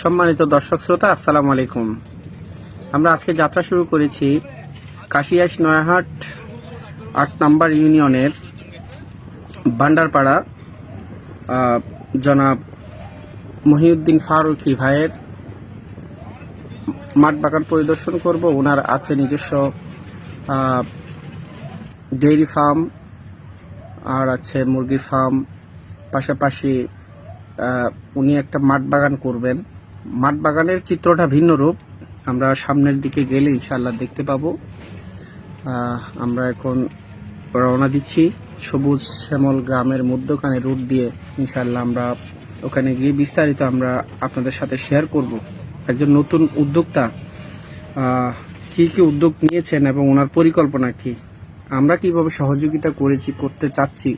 সম্মানিত দর্শক শ্রোতা, আসসালামু আলাইকুম। আমরা আজকে যাত্রা শুরু করেছি কাশিয়াস নয়াহাট আট নাম্বার ইউনিয়নের ভান্ডারপাড়া জনাব মহিউদ্দিন ফারুকি ভাইয়ের মাঠ বাগান পরিদর্শন করব। ওনার আছে নিজস্ব ডেইরি ফার্ম, আর আছে মুরগির ফার্ম। পাশাপাশি উনি একটা মাঠ বাগান করবেন। মাঠ বাগানের চিত্রটা ভিন্ন রূপ। আমরা সামনের দিকে গেলে ইনশাল্লাহ দেখতে পাবো। আমরা এখন রওনা দিচ্ছি সবুজ শ্যামল গ্রামের মধ্যখানে রুট দিয়ে। ইনশাল্লাহ আমরা ওখানে গিয়ে বিস্তারিত আমরা আপনাদের সাথে শেয়ার করব। একজন নতুন উদ্যোক্তা কি কি উদ্যোগ নিয়েছেন এবং ওনার পরিকল্পনা কি? আমরা কীভাবে সহযোগিতা করেছি, করতে চাচ্ছি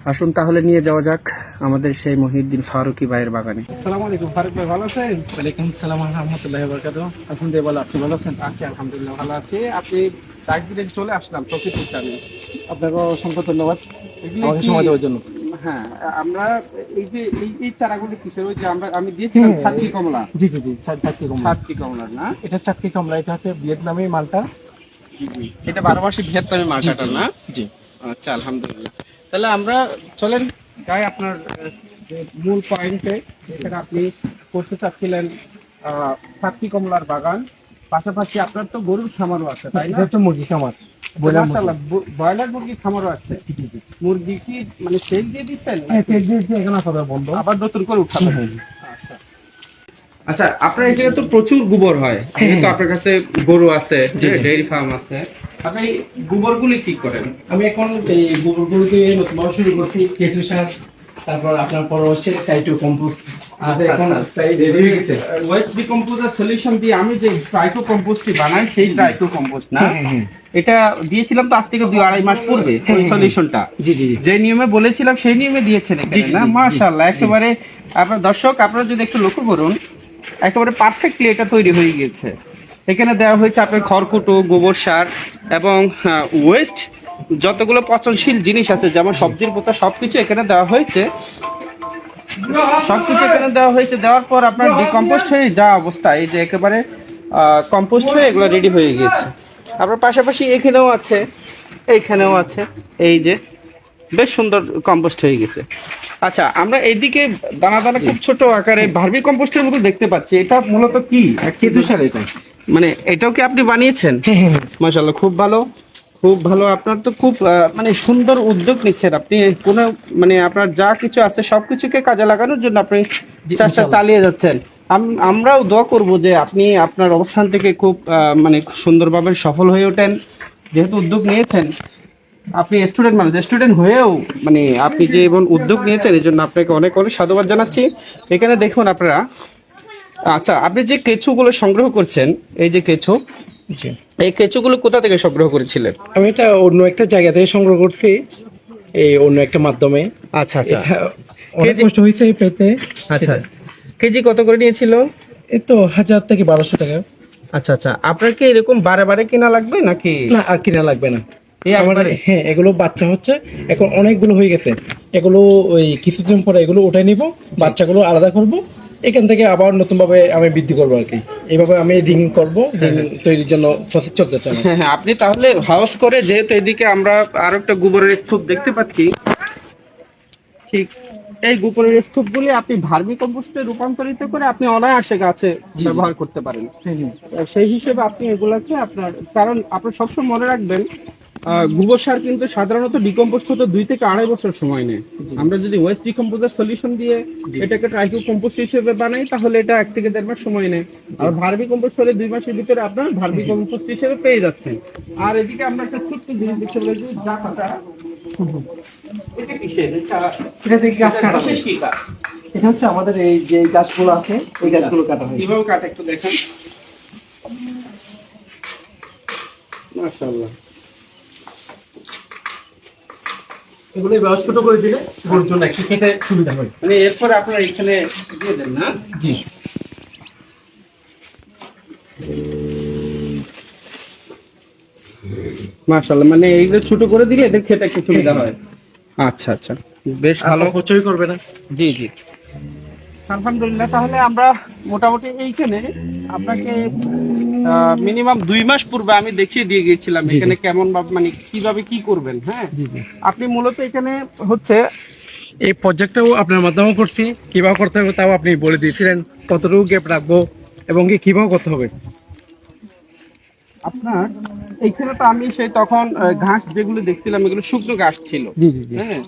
আসুন তাহলে নিয়ে যাওয়া যাক আমাদের সেই মহিউদ্দিন ফারুকি ভাইয়ের বাগানে। আসসালামু আলাইকুম ফারুক ভাই ভালো আছেন? ওয়ালাইকুম সালাম রহমতুল্লাহ বরকাত আলহামদুলিল্লাহ আপনি ভালো আছেন? আছি আলহামদুলিল্লাহ ভালো আছি। আপনি চাক দিলে চলে আসলাম প্রকৃত উদ্যানে আপনাকে অসংখ্য ধন্যবাদ। আমাকে সময় দেওয়ার জন্য। হ্যাঁ আমরা এই যে এই এই চারাগুলি কিসের ওই যে আমরা আমি দিয়েছিলাম হ্যাঁ। ছাতকি কমলা। জি জি জি চার- কমলা। ছাতকি কমলা না? এটা কমলা এটা হচ্ছে ভিয়েতনামি মালটা। এটা বারো মাসে ভিয়েতনামি মার্কাটা না জি। আচ্ছা আলহামদুলিল্লাহ। তাহলে আমরা চলেন। যাই আপনার মূল পয়েন্টে যেখানে আপনি করতে চাচ্ছিলেন আহ, ছাতকি কমলার বাগান পাশাপাশি আপনার তো গরুর খামারও আছে তাই না? হচ্ছে মুরগি খামার ব্রয়লার মুরগি। খামারও আছে। মুরগি কি মানে সেল দিয়ে দিচ্ছেন? হ্যাঁ, তেল দিয়েছি, এখানে সবাই বন্ধ। আবার নতুন করে উঠাবেন? হুম, আচ্ছা। আচ্ছা আপনার এখানে তো প্রচুর গোবর হয়। যেহেতু আপনার কাছে গরু আছে। ডেইরি ফার্ম আছে। আপনি গোবরগুলি কি করেন আমি এখন এই গোবরগুলোকে শুরু করছি কেঁচু সার তারপর আপনার পর হচ্ছে সাইটো কম্পোস্ট আচ্ছা, আচ্ছা। সাইড রেডি গেছে ওয়েস্ট ডিকম্পোজার সলিউশন দিয়ে আমি যে ট্রাইকো কম্পোস্টটি বানাই সেই ট্রাইকো কম্পোস্ট না হ্যাঁ, হ্যাঁ, হ্যাঁ। এটা দিয়েছিলাম তো আজ থেকে দুই আড়াই মাস পূর্বে ওই। সলিউশনটা জি জি যে নিয়মে বলেছিলাম সেই নিয়মে দিয়েছেন না। মাশাআল্লাহ একেবারে আপনার দর্শক আপনারা যদি একটু লক্ষ্য করুন একেবারে পারফেক্টলি এটা তৈরি হয়ে গিয়েছে এখানে দেওয়া হয়েছে আপনার খড়কুটো, গোবর সার এবং ওয়েস্ট যতগুলো পচনশীল জিনিস আছে, যেমন সবজির পোতা, সবকিছু এখানে দেওয়া হয়েছে। সবকিছু এখানে দেওয়া হয়েছে, দেওয়ার পর আপনার ডিকম্পোস্ট হয়ে যা অবস্থা, এই যে একেবারে কম্পোস্ট হয়ে এগুলো রেডি হয়ে গিয়েছে। আপনার পাশাপাশি এখানেও আছে, এইখানেও আছে, এই যে বেশ সুন্দর কম্পোস্ট হয়ে গেছে। আচ্ছা আমরা এইদিকে দানা দানা খুব ছোট আকারে ভার্মি কম্পোস্টের মতো দেখতে পাচ্ছি। এটা মূলত কি? কেঁচু সার এটা? মানে এটাও কি আপনি বানিয়েছেন? হ্যাঁ হ্যাঁ হ্যাঁ। মাশাল্লাহ খুব ভালো। খুব ভালো। আপনার তো খুব মানে সুন্দর উদ্যোগ নিচ্ছেন আপনি। কোনো মানে আপনার যা কিছু আছে সবকিছুকে কাজে লাগানোর জন্য আপনি চেষ্টা চালিয়ে যাচ্ছেন। আমরাও দোয়া করব যে আপনি আপনার অবস্থান থেকে খুব মানে খুব সুন্দরভাবে সফল হয়ে ওঠেন। যেহেতু উদ্যোগ নিয়েছেন আপনি স্টুডেন্ট মানুষ। স্টুডেন্ট হয়েও মানে আপনি যে এবং উদ্যোগ নিয়েছেন এই জন্য আপনাকে অনেক অনেক সাধুবাদ জানাচ্ছি। এখানে দেখুন আপনারা আচ্ছা আপনি যে কেঁচুগুলো সংগ্রহ করছেন এই যে কেঁচু এই কেঁচুগুলো কোথা থেকে সংগ্রহ করেছিলেন? আমি এটা অন্য একটা জায়গা থেকে সংগ্রহ করছি এই অন্য একটা মাধ্যমে। আচ্ছা আচ্ছা। অনেক কষ্ট হয়েছে পেতে। আচ্ছা। কেজি কত করে নিয়েছিল? এই তো হাজার থেকে বারোশো টাকা। আচ্ছা আচ্ছা। আপনার কি এরকম বারে বারে কেনা লাগবে নাকি? না আর কেনা লাগবে না? হ্যাঁ এগুলো বাচ্চা হচ্ছে এখন অনেকগুলো হয়ে গেছে। এগুলো ওই কিছুদিন পরে এগুলো উঠে নিব বাচ্চাগুলো আলাদা করব এখান থেকে আবার নতুন ভাবে আমি বৃদ্ধি করব আর কি এইভাবে আমি রিং করব রিং তৈরির জন্য প্রসেস চলতেছে আমার। হ্যাঁ হ্যাঁ আপনি তাহলে হাউস করে যেহেতু এদিকে আমরা আরও একটা গোবরের স্তূপ দেখতে পাচ্ছি ঠিক এই গোবরের স্তূপগুলি আপনি ভার্মি কম্পোস্টে রূপান্তরিত করে আপনি অনায়াসে গাছে। ব্যবহার করতে পারেন সেই হিসেবে আপনি এগুলাকে আপনার কারণ আপনার সবসময় মনে রাখবেন গোবর সার কিন্তু সাধারণত ডিকম্পোস্ট হতে দুই থেকে আড়াই বছর সময় নেয়। আমরা যদি ওয়েস্ট ডিকম্পোজার সলিউশন দিয়ে এটাকে ট্রাইকো কম্পোস্ট হিসেবে বানাই তাহলে এটা এক থেকে দেড় মাস সময় নেয়। আর ভার্মি কম্পোস্ট হলে দুই মাসের ভিতরে আপনার ভার্মি কম্পোস্ট হিসেবে পেয়ে যাচ্ছেন। আর এদিকে আমরা একটা ছোট্ট জিনিস দেখতে পাচ্ছি এটা কিসের? এটা এটা থেকে গাছ কাটা। বিশেষ কি কাজ এটা হচ্ছে আমাদের এই যে গাছগুলো আছে এই গাছগুলো কাটা হয় কীভাবে কাটে একটু দেখেন। মাশাআল্লাহ। এগুলো এবার ছোট করে দিলে গরুর জন্য একটু খেতে সুবিধা হয়। মানে এরপর আপনারা এখানে দিয়ে দেন না? জি। মাশাআল্লাহ মানে এইগুলো ছোট করে দিলে এদের খেতে একটু সুবিধা হয়। আচ্ছা আচ্ছা। বেশ ভালো। ভালো করবে না। জি জি। আলহামদুলিল্লাহ তাহলে আমরা মোটামুটি এইখানে আপনাকে মিনিমাম দুই মাস পূর্বে আমি দেখিয়ে দিয়ে গিয়েছিলাম। এখানে কেমন মানে কীভাবে কি করবেন হ্যাঁ? আপনি মূলত এখানে হচ্ছে এই প্রজেক্টটাও আপনার মাধ্যমে করছি কীভাবে করতে হবে তাও আপনি বলে দিয়েছিলেন কতটুকু গ্যাপ রাখব এবং কি কীভাবে করতে হবে। আপনার এইখানে তো আমি সেই তখন ঘাস যেগুলো দেখছিলাম এগুলো শুকনো ঘাস ছিল। হ্যাঁ?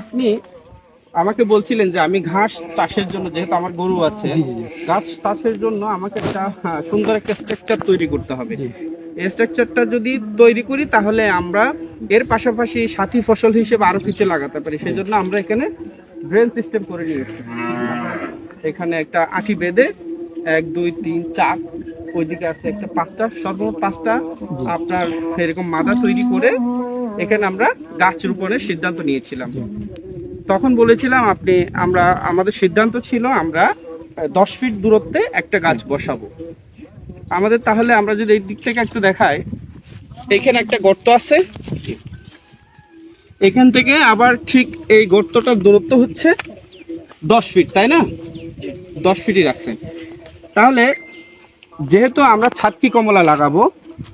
আপনি আমাকে বলছিলেন যে আমি ঘাস চাষের জন্য যেহেতু আমার গরু আছে। ঘাস চাষের জন্য আমাকে একটা হ্যাঁ, সুন্দর একটা স্ট্রাকচার তৈরি করতে হবে। এই স্ট্রাকচারটা যদি তৈরি করি তাহলে আমরা এর পাশাপাশি সাথী ফসল হিসেবে আরও কিছু লাগাতে পারি। সেই জন্য আমরা এখানে ড্রেন সিস্টেম করে নিয়েছি এখানে একটা আঠি বেঁধে এক দুই তিন চার ওইদিকে আছে একটা পাঁচটা সর্বমোট পাঁচটা আপনার এরকম মাদা তৈরি করে এখানে আমরা গাছ রোপণের সিদ্ধান্ত নিয়েছিলাম। তখন বলেছিলাম, আপনি, আমরা, আমাদের সিদ্ধান্ত ছিল আমরা দশ ফিট দূরত্বে একটা গাছ বসাবো। আমাদের তাহলে আমরা যদি এই দিক থেকে একটু দেখাই, এখানে একটা গর্ত আছে। এখান থেকে আবার ঠিক এই গর্তটার দূরত্ব হচ্ছে দশ ফিট, তাই না? দশ ফিটই রাখছেন তাহলে, যেহেতু আমরা ছাতকি কমলা লাগাবো,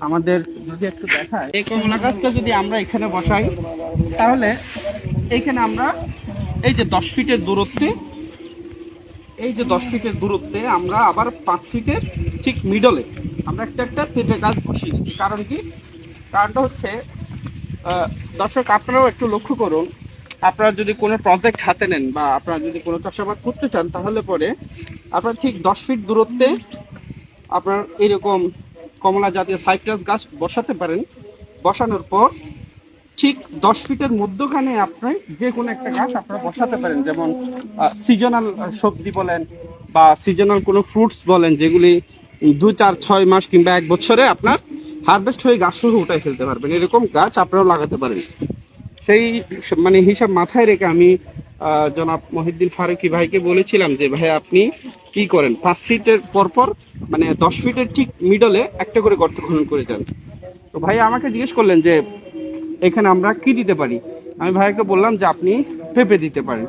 আমাদের যদি একটু দেখায় এই কমলা গাছটা যদি আমরা এখানে বসাই, তাহলে এইখানে আমরা এই যে দশ ফিটের দূরত্বে, এই যে দশ ফিটের দূরত্বে আমরা আবার পাঁচ ফিটের ঠিক মিডলে আমরা একটা একটা পেঁপে গাছ বসিয়ে দিচ্ছি। কারণ কি? কারণটা হচ্ছে দর্শক, আপনারাও একটু লক্ষ্য করুন, আপনারা যদি কোনো প্রজেক্ট হাতে নেন বা আপনারা যদি কোনো চাষাবাদ করতে চান, তাহলে পরে আপনার ঠিক দশ ফিট দূরত্বে আপনার এরকম কমলা জাতীয় সাইট্রাস গাছ বসাতে পারেন। বসানোর পর ঠিক দশ ফিটের মধ্যখানে আপনি যে কোনো একটা গাছ আপনারা বসাতে পারেন, যেমন সিজনাল সবজি বলেন বা সিজনাল কোনো ফ্রুটস বলেন, যেগুলি দু, চার, ছয় মাস কিংবা এক বছরে আপনার হারভেস্ট হয়ে গাছ শুরু উঠাই ফেলতে পারবেন। এরকম গাছ আপনারাও লাগাতে পারেন। সেই মানে হিসাব মাথায় রেখে আমি জনাব মহিদ্দিন ফারুকি ভাইকে বলেছিলাম যে, ভাই, আপনি কি করেন? পাঁচ ফিটের পরপর মানে দশ ফিটের ঠিক মিডলে একটা করে গর্ত খনন করে যান। তো ভাই আমাকে জিজ্ঞেস করলেন যে এখানে আমরা কি দিতে পারি? আমি ভাইকে বললাম যে আপনি পেঁপে দিতে পারেন।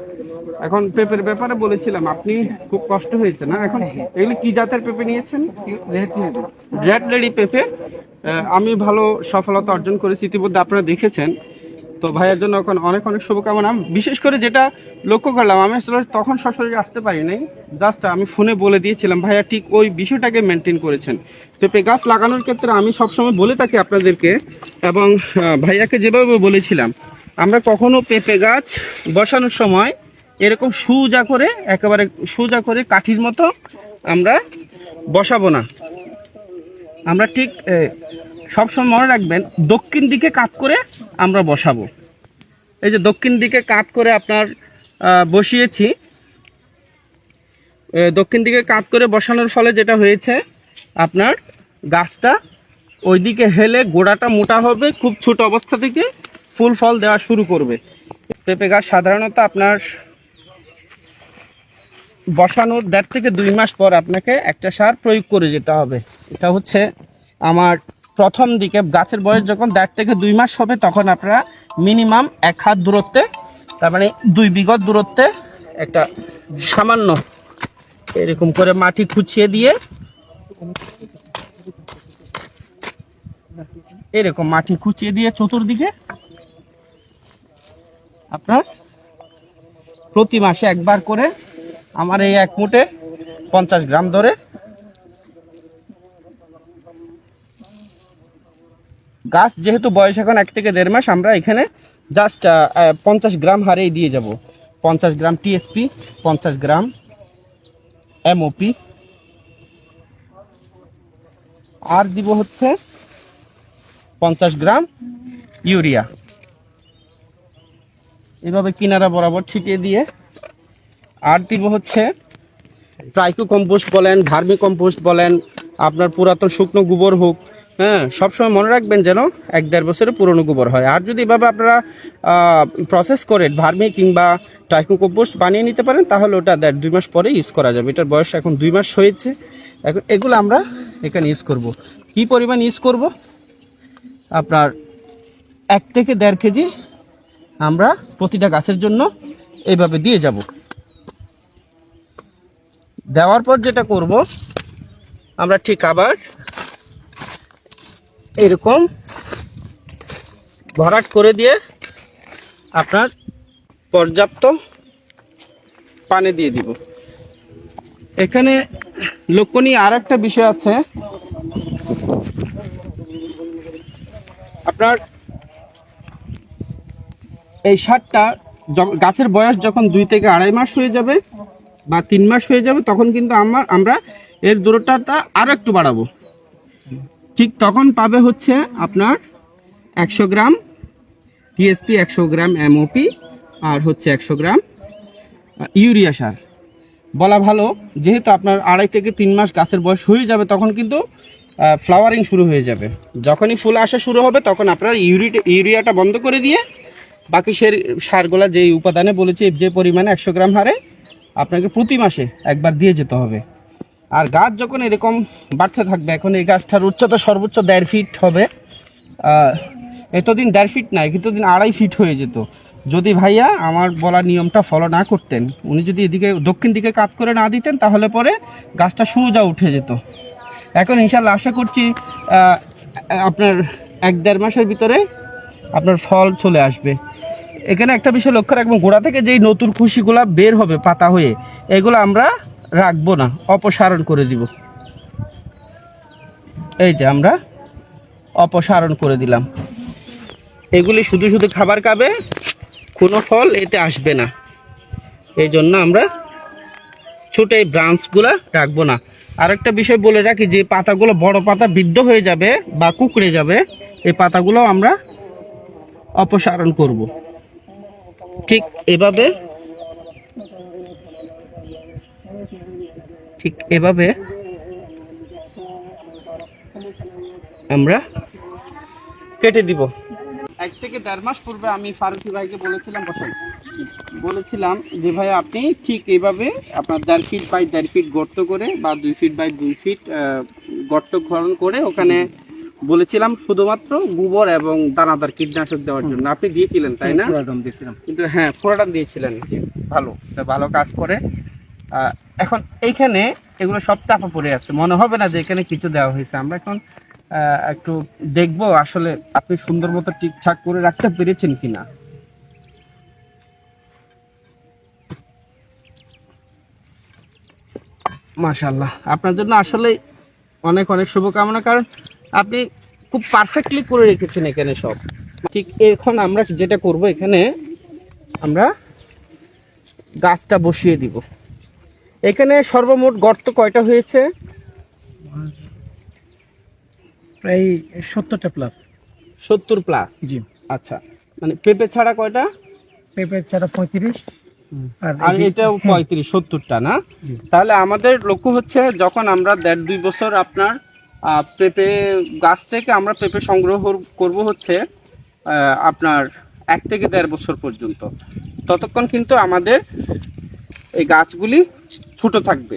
এখন পেঁপের ব্যাপারে বলেছিলাম আপনি খুব কষ্ট হয়েছে না? এখন এগুলি কি জাতের পেঁপে নিয়েছেন? রেড লেডি পেঁপে। আমি ভালো সফলতা অর্জন করেছি ইতিমধ্যে আপনারা দেখেছেন। তো ভাইয়ের জন্য এখন অনেক অনেক শুভকামনা। বিশেষ করে যেটা লক্ষ্য করলাম, আমি আসলে তখন সরাসরি আসতে পারি নাই। জাস্ট আমি ফোনে বলে দিয়েছিলাম, ভাইয়া, ঠিক ওই বিষয়টাকে মেনটেন করেছেন। পেঁপে গাছ লাগানোর ক্ষেত্রে আমি সবসময় বলে থাকি আপনাদেরকে এবং ভাইয়াকে যেভাবে বলেছিলাম, আমরা কখনো পেঁপে গাছ বসানোর সময় এরকম সুজা করে, একেবারে সুজা করে কাঠির মতো আমরা বসাবো না। আমরা ঠিক সবসময় মনে রাখবেন, দক্ষিণ দিকে কাত করে আমরা বসাবো। এই যে দক্ষিণ দিকে কাত করে আপনার বসিয়েছি। দক্ষিণ দিকে কাত করে বসানোর ফলে যেটা হয়েছে, আপনার গাছটা ওইদিকে হেলে গোড়াটা মোটা হবে, খুব ছোট অবস্থা থেকে ফুল ফল দেওয়া শুরু করবে। পেঁপে গাছ সাধারণত আপনার বসানোর দেড় থেকে দুই মাস পর আপনাকে একটা সার প্রয়োগ করে যেতে হবে। এটা হচ্ছে আমার প্রথম দিকে গাছের বয়স যখন দেড় থেকে দুই মাস হবে, তখন আপনারা মিনিমাম এক হাত দূরত্বে, তার মানে দুই বিঘত দূরত্বে একটা সামান্য এরকম করে মাটি খুঁচিয়ে দিয়ে এরকম মাটি খুঁচিয়ে দিয়ে চতুর্দিকে আপনার প্রতি মাসে একবার করে আমার এই এক মুঠে পঞ্চাশ গ্রাম ধরে গাছ, যেহেতু বয়স এখন এক থেকে দেড় মাস, আমরা এখানে জাস্ট পঞ্চাশ গ্রাম হারেই দিয়ে যাব। পঞ্চাশ গ্রাম টিএসপি পঞ্চাশ গ্রাম এমওপি আর দিব হচ্ছে পঞ্চাশ গ্রাম ইউরিয়া। এভাবে কিনারা বরাবর ছিটিয়ে দিয়ে আর দিব হচ্ছে ট্রাইকো কম্পোস্ট বলেন ভার্মি কম্পোস্ট বলেন, আপনার পুরাতন শুকনো গোবর হোক হ্যাঁ সবসময় মনে রাখবেন যেন এক দেড় বছরের পুরনো গোবর হয়। আর যদি এভাবে আপনারা প্রসেস করে ভার্মি কিংবা ট্রাইকো কম্পোস্ট বানিয়ে নিতে পারেন, তাহলে ওটা দেড় দুই মাস পরে ইউজ করা যাবে। এটার বয়স এখন দুই মাস হয়েছে। এখন এগুলো আমরা এখানে ইউজ করব। কি পরিমাণ ইউজ করব? আপনার এক থেকে দেড় কেজি আমরা প্রতিটা গাছের জন্য এইভাবে দিয়ে যাব। দেওয়ার পর যেটা করব, আমরা ঠিক আবার এরকম ভরাট করে দিয়ে আপনার পর্যাপ্ত পানি দিয়ে দিব। এখানে লক্ষণীয় আর একটা বিষয় আছে। আপনার এই সারটা গাছের বয়স যখন দুই থেকে আড়াই মাস হয়ে যাবে বা তিন মাস হয়ে যাবে, তখন কিন্তু আমার, আমরা এর দূরত্বটা আরও একটু বাড়াবো। ঠিক তখন পাবে হচ্ছে আপনার একশো গ্রাম টিএসপি একশো গ্রাম এমওপি আর হচ্ছে একশো গ্রাম ইউরিয়া সার। বলা ভালো, যেহেতু আপনার আড়াই থেকে তিন মাস গাছের বয়স হয়ে যাবে, তখন কিন্তু ফ্লাওয়ারিং শুরু হয়ে যাবে। যখনই ফুল আসা শুরু হবে, তখন আপনার ইউরি ইউরিয়াটা বন্ধ করে দিয়ে বাকি সে সারগুলা যে উপাদানে বলেছি, যে পরিমাণে একশো গ্রাম হারে আপনাকে প্রতি মাসে একবার দিয়ে যেতে হবে। আর গাছ যখন এরকম বাড়তে থাকবে, এখন এই গাছটার উচ্চতা সর্বোচ্চ দেড় ফিট হবে। এতদিন দেড় ফিট নাই, কিন্তু দিন আড়াই ফিট হয়ে যেত। যদি ভাইয়া আমার বলা নিয়মটা ফলো না করতেন, উনি যদি এদিকে দক্ষিণ দিকে কাত করে না দিতেন, তাহলে পরে গাছটা সোজা উঠে যেত। এখন ইনশাল্লাহ আশা করছি আপনার এক দেড় মাসের ভিতরে আপনার ফল চলে আসবে। এখানে একটা বিষয় লক্ষ্য রাখব গোড়া থেকে যেই নতুন খুশিগুলা বের হবে পাতা হয়ে, এগুলো আমরা রাখব না, অপসারণ করে দিব। এই যে আমরা অপসারণ করে দিলাম। এগুলি শুধু শুধু খাবার খাবে, কোনো ফল এতে আসবে না। এই জন্য আমরা ছোট এই ব্রাঞ্চগুলো রাখব না। আর একটা বিষয় বলে রাখি যে, পাতাগুলো বড় পাতা বৃদ্ধ হয়ে যাবে বা কুকড়ে যাবে, এই পাতাগুলো আমরা অপসারণ করব। ঠিক এভাবে ঠিক এভাবে আমরা কেটে দিব। এক থেকে দেড় মাস পূর্বে আমি ফারুকি ভাইকে বলেছিলাম বসেন। বলেছিলাম যে ভাই আপনি ঠিক এইভাবে আপনার দেড় ফিট বাই দেড় ফিট গর্ত করে বা দুই ফিট বাই দুই ফিট গর্ত খনন করে ওখানে বলেছিলাম শুধুমাত্র গোবর এবং দানাদার কীটনাশক দেওয়ার জন্য। আপনি দিয়েছিলেন তাই না? কিন্তু হ্যাঁ ফোড়াটা দিয়েছিলেন। যে ভালো। তা ভালো কাজ করে। এখন এইখানে এগুলো সব চাপা পড়ে আছে। মনে হবে না যে এখানে কিছু দেওয়া হয়েছে। আমরা এখন একটু দেখব আসলে আপনি সুন্দর মতো ঠিকঠাক করে রাখতে পেরেছেন কিনা। মাশাল্লাহ আপনার জন্য আসলে অনেক অনেক শুভকামনা, কারণ আপনি খুব পারফেক্টলি করে রেখেছেন এখানে সব। ঠিক এখন আমরা যেটা করব এখানে আমরা গাছটা বসিয়ে দিব। এখানে সর্বমোট গর্ত কয়টা হয়েছে? প্রায় সত্তরটা প্লাস সত্তর প্লাস জি। আচ্ছা। মানে পেঁপে ছাড়া কয়টা? পেঁপে ছাড়া পঁয়ত্রিশ। আর এটাও পঁয়ত্রিশ সত্তরটা না? তাহলে আমাদের লক্ষ্য হচ্ছে যখন আমরা দেড় দুই বছর আপনার পেঁপে গাছ থেকে আমরা পেঁপে সংগ্রহ করব হচ্ছে আপনার এক থেকে দেড় বছর পর্যন্ত। ততক্ষণ কিন্তু আমাদের এই গাছগুলি ছোট থাকবে।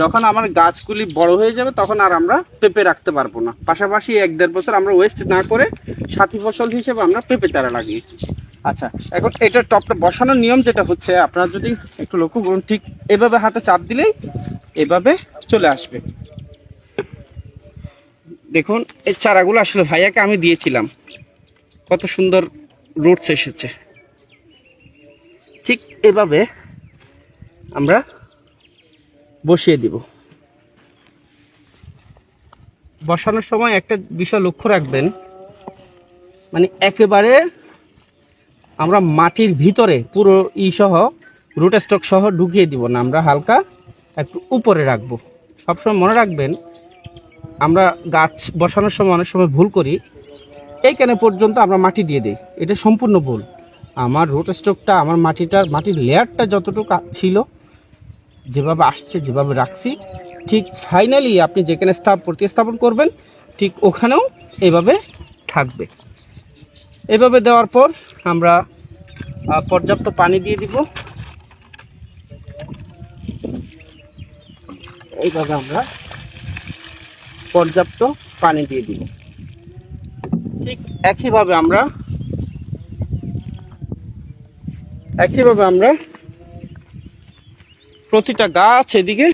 যখন আমার গাছগুলি বড় হয়ে যাবে তখন আর আমরা পেঁপে রাখতে পারব না। পাশাপাশি এক দেড় বছর আমরা ওয়েস্ট না করে সাথী ফসল হিসেবে আমরা পেঁপে চারা লাগিয়েছি। আচ্ছা এখন এটার টপটা বসানোর নিয়ম যেটা হচ্ছে আপনারা যদি একটু লক্ষ্য করুন ঠিক এভাবে হাতে চাপ দিলেই এভাবে চলে আসবে। দেখুন এই চারাগুলো আসলে ভাইয়াকে আমি দিয়েছিলাম। কত সুন্দর রুটস এসেছে। ঠিক এভাবে আমরা বসিয়ে দিব। বসানোর সময় একটা বিষয় লক্ষ্য রাখবেন। মানে একেবারে আমরা মাটির ভিতরে পুরো ই সহ, রুট স্টক সহ ঢুকিয়ে দিব না। আমরা হালকা একটু উপরে রাখব। সবসময় মনে রাখবেন, আমরা গাছ বসানোর সময় অনেক সময় ভুল করি। এইখানে পর্যন্ত আমরা মাটি দিয়ে দিই। এটা সম্পূর্ণ ভুল। আমার রুট স্টকটা, আমার মাটিটার, মাটির লেয়ারটা যতটুকু ছিল যেভাবে আসছে, যেভাবে রাখছি, ঠিক ফাইনালি আপনি যেখানে স্থাপ, প্রতিস্থাপন করবেন, ঠিক ওখানেও এভাবে থাকবে। এভাবে দেওয়ার পর আমরা পর্যাপ্ত পানি দিয়ে দিব। এইভাবে আমরা পর্যাপ্ত পানি দিয়ে দিব। ঠিক একইভাবে আমরা একইভাবে আমরা প্রতিটা গাছ এদিকে